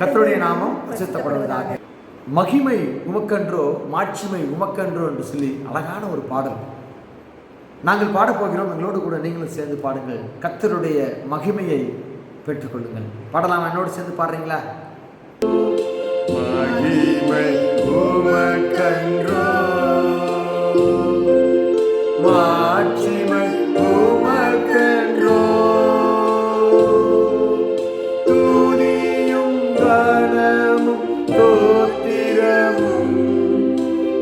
கத்தருடைய நாமம் பிரசித்தப்படுவதாக மகிமை உமக்கன்றோ மாட்சிமை உமக்கன்றோ என்று சொல்லி அழகான ஒரு பாடல். நாங்கள் பாடப் போகிறோம் எங்களோடு கூட நீங்களும் சேர்ந்து பாடுங்கள். கத்தருடைய மகிமையை பெற்றுக்கொள்ளுங்கள். பாடலாம் என்னோடு சேர்ந்து பாடுறீங்களா? மகிமை உமக்கன்றோ மாட்சி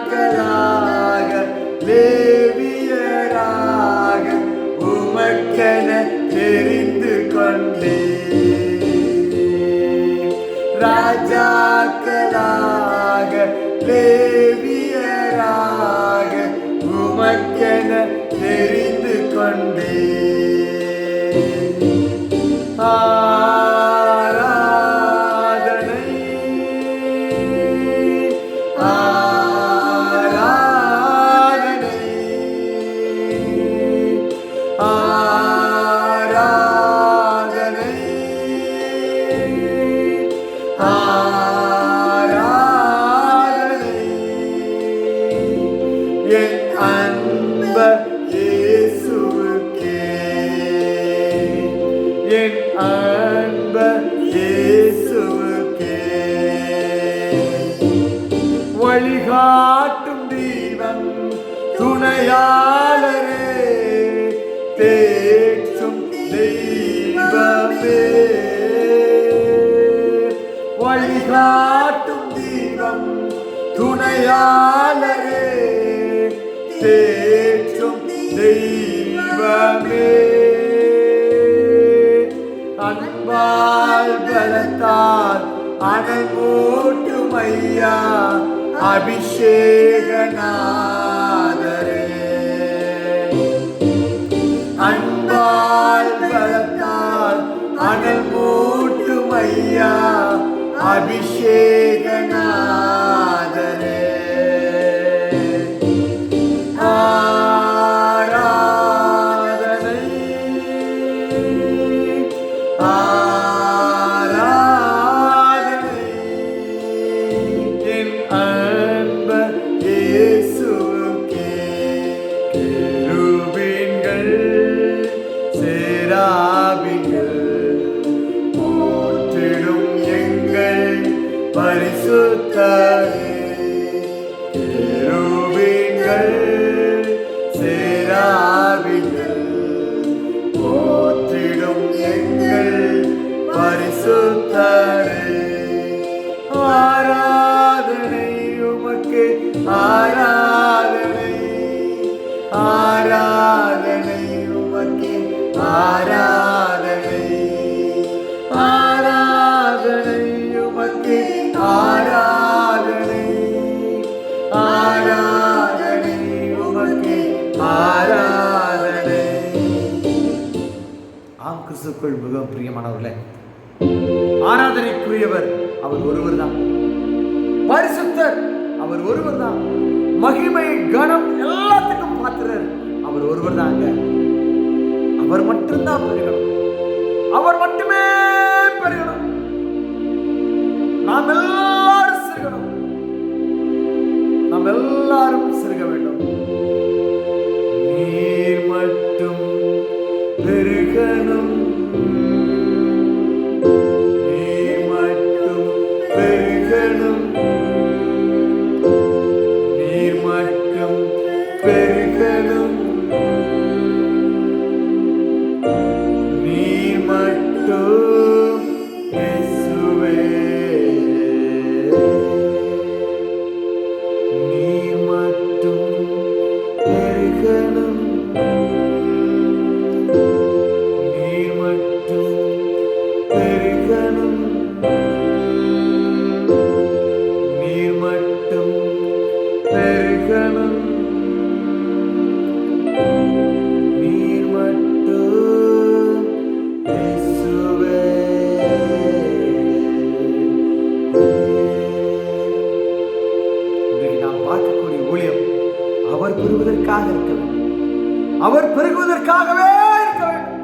ராஜாக்களாக லேவியராக உமக்கென தெரிந்து கொண்டே. ராஜாக்களாக லேவியராக உமக்கென அன்ப இயேசுவுக்கே. வழிகாட்டும் தீவன் துணையாளரே தேற்றும் தெய்வமே. வழிகாட்டும் தீபம் துணையாளரே தேற்றும் தெய்வமே. அன்பால் பலத்தால் அனல் மூட்டும் ஐயா அபிஷேகநாதரே. அன்பால் பலத்தால் அனல் மூட்டும் ஐயா அபிஷேக ஆராதனை உமக்கு ஆராதனை. ஆராதனை உமக்கு ஆராதனை. ஆராதனை உமக்கு ஆராதனை. ஆம் கிறிஸ்துக்குள் மிகவும் பிரியமானவர்களே ஆராதனைக்குரியவர் அவர் ஒருவர் தான் பரிசுத்தர் அவர் ஒருவர் தான் மகிமை கனம் எல்லாத்துக்கும் பாத்திரர். அவர் ஒருவர் தாங்க அவர் மட்டும்தான் பெருகணும். அவர் மட்டுமே பெருகணும். நாம் எல்லாரும் சிறுகணும். நாம் எல்லாரும் சிறுக வேண்டும். அவர் பெறுவதற்காக இருக்க வேண்டும். அவர் பெருகுவதற்காகவே இருக்க வேண்டும்.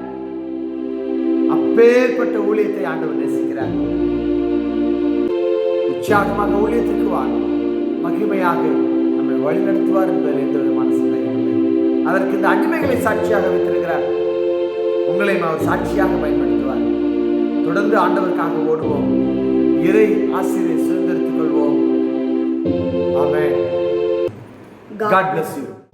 அப்பேற்பட்ட ஊழியத்தை ஆண்டவர் நேசிக்கிறார். உற்சாகமாக ஊழியத்திற்கு வாழும் மகிமையாக நம்மை வழிநடத்துவார் என்பதில் எந்த விதமான சந்தேகம் இல்லை. அதற்கு இந்த அடிமைகளை சாட்சியாக வைத்திருக்கிறார். உங்களையும் அவர் சாட்சியாக பயன்படுத்துவார். தொடர்ந்து ஆண்டவருக்காக ஓடுவோம். இறை ஆசிரியை சுதந்திரத்துக் கொள்வோம். ஆமே God bless you.